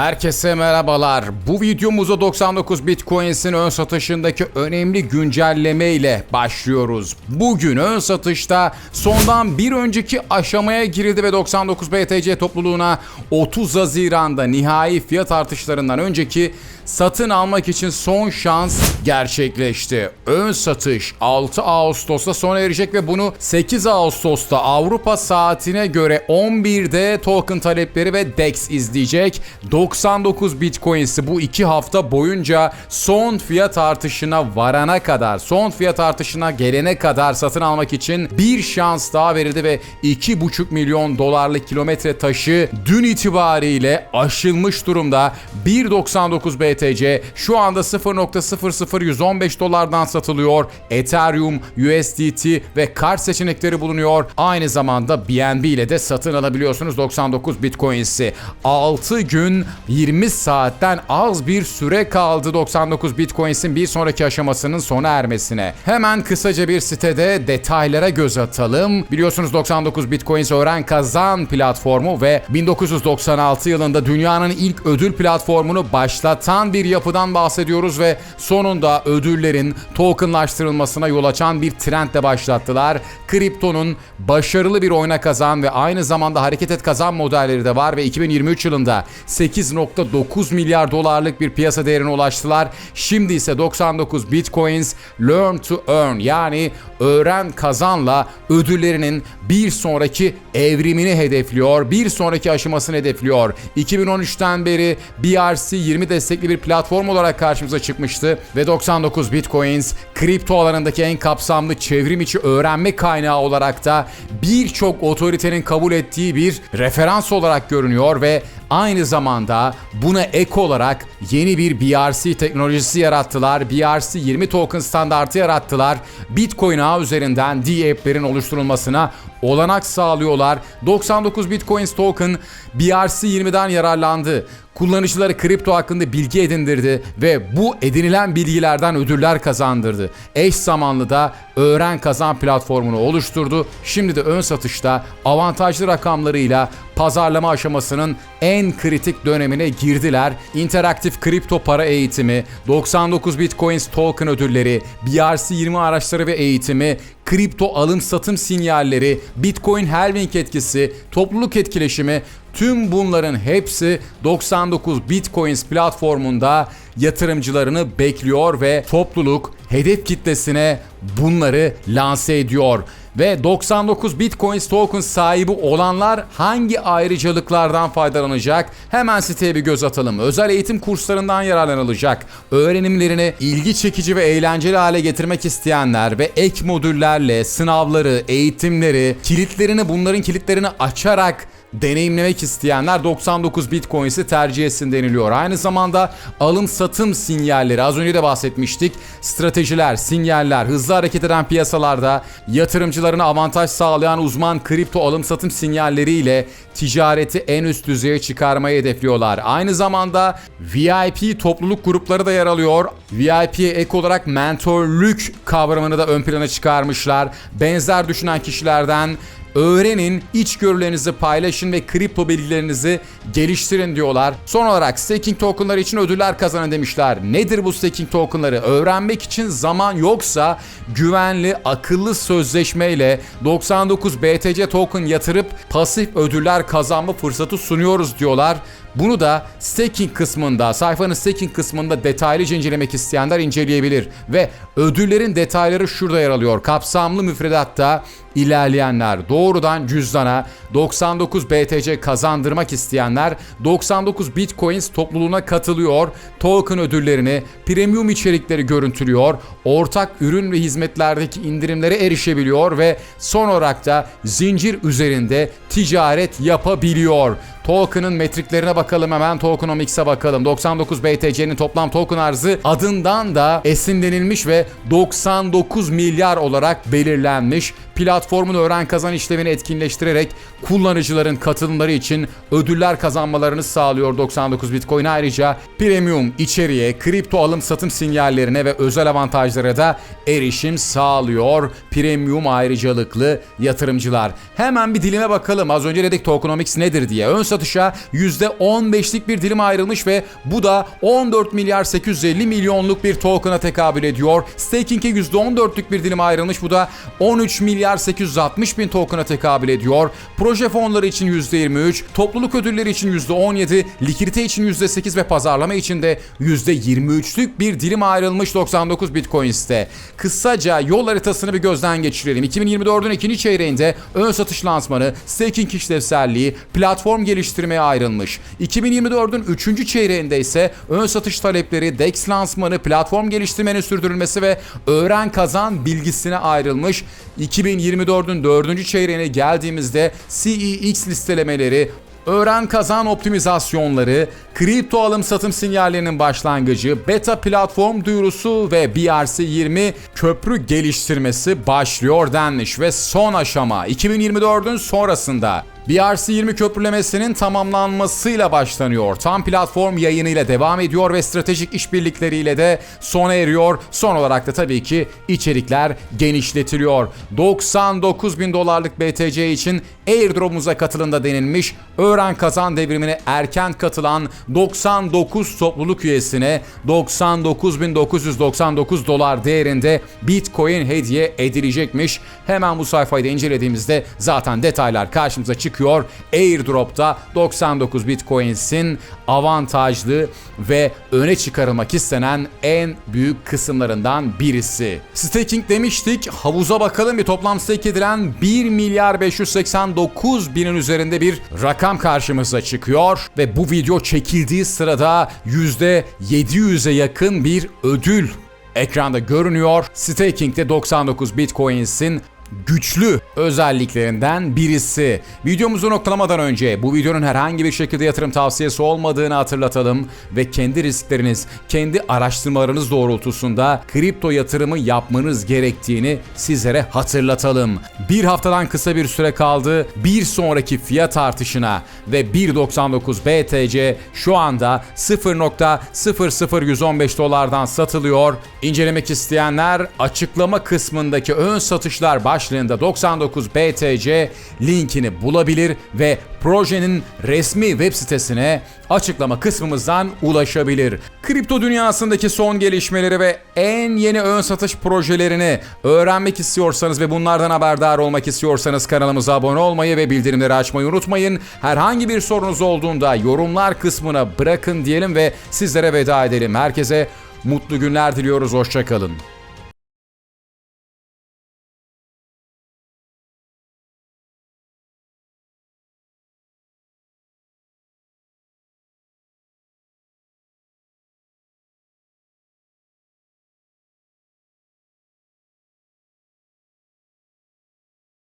Herkese merhabalar. Bu videomuzda 99 Bitcoins'in ön satışındaki önemli güncelleme ile başlıyoruz. Bugün ön satışta sondan bir önceki aşamaya girildi ve 99 BTC topluluğuna 30 Haziran'da nihai fiyat artışlarından önceki satın almak için son şans gerçekleşti. Ön satış 6 Ağustos'ta sona erecek ve bunu 8 Ağustos'ta Avrupa saatine göre 11'de token talepleri ve DEX izleyecek. 99 Bitcoins'i bu iki hafta boyunca son fiyat artışına varana kadar, son fiyat artışına gelene kadar satın almak için bir şans daha verildi ve 2,5 milyon dolarlık kilometre taşı dün itibariyle aşılmış durumda. 1.99 BTC şu anda 0.00115 dolardan satılıyor. Ethereum, USDT ve kart seçenekleri bulunuyor. Aynı zamanda BNB ile de satın alabiliyorsunuz 99 Bitcoins'i. 6 gün 20 saatten az bir süre kaldı 99 Bitcoins'in bir sonraki aşamasının sona ermesine. Hemen kısaca bir sitede detaylara göz atalım. Biliyorsunuz 99 Bitcoins öğren kazan platformu ve 1996 yılında dünyanın ilk ödül platformunu başlatan bir yapıdan bahsediyoruz ve sonunda ödüllerin tokenlaştırılmasına yol açan bir trendle başlattılar. Kriptonun başarılı bir oyna kazan ve aynı zamanda hareket et kazan modelleri de var ve 2023 yılında 8.9 milyar dolarlık bir piyasa değerine ulaştılar. Şimdi ise 99 Bitcoins Learn to Earn yani öğren kazanla ödüllerinin bir sonraki evrimini hedefliyor. Bir sonraki aşamasını hedefliyor. 2013'ten beri BRC 20 destekli bir platform olarak karşımıza çıkmıştı ve 99 Bitcoins kripto alanındaki en kapsamlı çevrim içi öğrenme kaynağı olarak da birçok otoritenin kabul ettiği bir referans olarak görünüyor ve aynı zamanda buna ek olarak yeni bir BRC teknolojisi yarattılar. BRC 20 token standartı yarattılar. Bitcoin ağı üzerinden D-app'lerin oluşturulmasına olanak sağlıyorlar. 99 Bitcoins token BRC 20'den yararlandı. Kullanıcıları kripto hakkında bilgi edindirdi ve bu edinilen bilgilerden ödüller kazandırdı. Eş zamanlı da öğren kazan platformunu oluşturdu. Şimdi de ön satışta avantajlı rakamlarıyla pazarlama aşamasının en kritik dönemine girdiler. İnteraktif kripto para eğitimi, 99 Bitcoins token ödülleri, BRC 20 araçları ve eğitimi, kripto alım satım sinyalleri, Bitcoin halving etkisi, topluluk etkileşimi tüm bunların hepsi 99 Bitcoins platformunda yatırımcılarını bekliyor ve topluluk hedef kitlesine bunları lanse ediyor. Ve 99 Bitcoin token sahibi olanlar hangi ayrıcalıklardan faydalanacak? Hemen siteye bir göz atalım. Özel eğitim kurslarından yararlanılacak. Öğrenimlerini ilgi çekici ve eğlenceli hale getirmek isteyenler ve ek modüllerle sınavları, eğitimleri, kilitlerini bunların kilitlerini açarak deneyimlemek isteyenler 99 Bitcoins'i tercih etsin deniliyor. Aynı zamanda alım satım sinyalleri az önce de bahsetmiştik. Stratejiler, sinyaller, hızlı hareket eden piyasalarda yatırımcılarına avantaj sağlayan uzman kripto alım satım sinyalleriyle ticareti en üst düzeye çıkarmayı hedefliyorlar. Aynı zamanda VIP topluluk grupları da yer alıyor. VIP'ye ek olarak mentorluk kavramını da ön plana çıkarmışlar. Benzer düşünen kişilerden öğrenin, içgörülerinizi paylaşın ve kripto bilgilerinizi geliştirin diyorlar. Son olarak staking tokenları için ödüller kazanın demişler. Nedir bu staking tokenları? Öğrenmek için zaman yoksa güvenli, akıllı sözleşmeyle 99 BTC token yatırıp pasif ödüller kazanma fırsatı sunuyoruz diyorlar. Bunu da staking kısmında, sayfanın staking kısmında detaylıca incelemek isteyenler inceleyebilir. Ve ödüllerin detayları şurada yer alıyor. Kapsamlı müfredatta ilerleyenler doğrudan cüzdana 99 BTC kazandırmak isteyenler 99 Bitcoins topluluğuna katılıyor. Token ödüllerini, premium içerikleri görüntülüyor. Ortak ürün ve hizmetlerdeki indirimlere erişebiliyor ve son olarak da zincir üzerinde ticaret yapabiliyor. Token'ın metriklerine bakalım hemen Tokenomics'e bakalım. 99 BTC'nin toplam token arzı adından da esinlenilmiş ve 99 milyar olarak belirlenmiş. Platformun öğren kazan işlevini etkinleştirerek kullanıcıların katılımları için ödüller kazanmalarını sağlıyor 99 Bitcoin. Ayrıca premium içeriğe, kripto alım satım sinyallerine ve özel avantajlara da erişim sağlıyor premium ayrıcalıklı yatırımcılar. Hemen bir dilime bakalım. Az önce dedik tokenomics nedir diye. Ön satışa %15'lik bir dilim ayrılmış ve bu da 14 milyar 850 milyonluk bir token'a tekabül ediyor. Staking'e %14'lük bir dilim ayrılmış. Bu da 13 milyar 860 bin token'a tekabül ediyor. Proje fonları için %23, topluluk ödülleri için %17, likidite için %8 ve pazarlama için de %23'lük bir dilim ayrılmış 99 Bitcoins'te. Kısaca yol haritasını bir gözden geçirelim. 2024'ün ikinci çeyreğinde ön satış lansmanı, staking işlevselliği, platform geliştirmeye ayrılmış. 2024'ün üçüncü çeyreğinde ise ön satış talepleri, DEX lansmanı, platform geliştirmenin sürdürülmesi ve öğren kazan bilgisine ayrılmış. 2024'ün dördüncü çeyreğine geldiğimizde CEX listelemeleri, Öğren kazan optimizasyonları, kripto alım satım sinyallerinin başlangıcı, beta platform duyurusu ve BRC20 köprü geliştirmesi başlıyor denmiş ve son aşama. 2024'ün sonrasında BRC20 köprülemesinin tamamlanmasıyla başlanıyor. Tam platform yayınıyla devam ediyor ve stratejik işbirlikleriyle de sona eriyor. Son olarak da tabii ki içerikler genişletiliyor. 99 bin dolarlık BTC için airdropumuza katılın da denilmiş. Öğren kazan devrimine erken katılan 99 topluluk üyesine 99.999 dolar değerinde Bitcoin hediye edilecekmiş. Hemen bu sayfayı da incelediğimizde zaten detaylar karşımıza çıkıyor. Airdrop'ta 99 Bitcoins'in avantajlı ve öne çıkarılmak istenen en büyük kısımlarından birisi. Staking demiştik. Havuza bakalım bir toplam stake edilen 1 milyar 580 9000'in üzerinde bir rakam karşımıza çıkıyor ve bu video çekildiği sırada %700'e yakın bir ödül ekranda görünüyor. Staking'de 99 Bitcoins'in güçlü özelliklerinden birisi. Videomuzu noktalamadan önce bu videonun herhangi bir şekilde yatırım tavsiyesi olmadığını hatırlatalım ve kendi riskleriniz, kendi araştırmalarınız doğrultusunda kripto yatırımı yapmanız gerektiğini sizlere hatırlatalım. Bir haftadan kısa bir süre kaldı. Bir sonraki fiyat artışına ve 1.99 BTC şu anda 0.00115 dolardan satılıyor. İncelemek isteyenler açıklama kısmındaki ön satışlar başlığında 99 BTC linkini bulabilir ve projenin resmi web sitesine açıklama kısmımızdan ulaşabilir. Kripto dünyasındaki son gelişmeleri ve en yeni ön satış projelerini öğrenmek istiyorsanız ve bunlardan haberdar olmak istiyorsanız kanalımıza abone olmayı ve bildirimleri açmayı unutmayın. Herhangi bir sorunuz olduğunda yorumlar kısmına bırakın diyelim ve sizlere veda edelim. Herkese mutlu günler diliyoruz. Hoşçakalın.